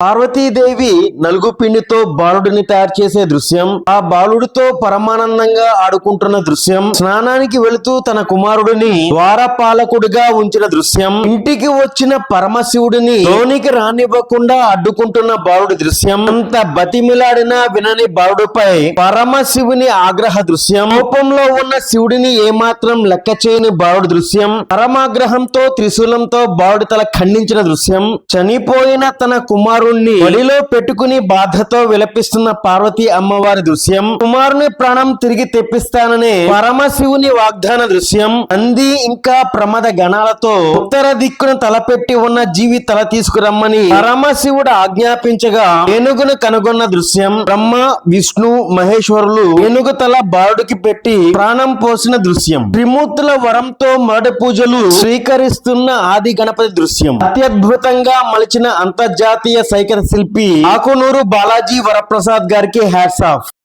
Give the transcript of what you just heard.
పార్వతీదేవి నలుగు పిండితో బాలుడిని తయారు చేసే దృశ్యం ఆ బాలుడితో పరమానందంగా ఆడుకుంటున్న దృశ్యం స్నానానికి వెళుతూ తన కుమారుడిని ద్వారపాలకుడిగా ఉంచిన దృశ్యం ఇంటికి వచ్చిన పరమశివుడిని లోనికి రానివ్వకుండా అడ్డుకుంటున్న బాలుడి దృశ్యం అంత బతిమిలాడినా వినని బాలుడిపై పరమశివుని ఆగ్రహ దృశ్యం కోపంలో ఉన్న శివుడిని ఏమాత్రం లెక్క చేయని బాలుడి దృశ్యం పరమాగ్రహంతో త్రిశూలంతో బాలుడి తల ఖండించిన దృశ్యం చనిపోయిన తన కుమారుడు కుమారుణ్ణి బలిలో పెట్టుకుని బాధతో విలపిస్తున్న పార్వతి అమ్మవారి దృశ్యం. కుమారుని ప్రాణం తిరిగి తెప్పిస్తాననే పరమశివుని వాగ్దాన దృశ్యం. అంది ఇంకా ప్రమద గణాలతో ఉత్తర దిక్కును తలపెట్టి ఉన్న జీవి తల తీసుకురమ్మని పరమశివుడు ఆజ్ఞాపించగా ఏనుగును కనుగొన్న దృశ్యం. బ్రహ్మ విష్ణు మహేశ్వరులు ఏనుగు తల బారుడికి పెట్టి ప్రాణం పోసిన దృశ్యం. త్రిమూర్తుల వరంతో మొదటి పూజలు స్వీకరిస్తున్న ఆది గణపతి దృశ్యం. అత్యద్భుతంగా మలిచిన అంతర్జాతీయ సైకత శిల్పి. ఆకునూరు బాలాజీ వరప్రసాద్ గారికి హ్యాట్స్ ఆఫ్.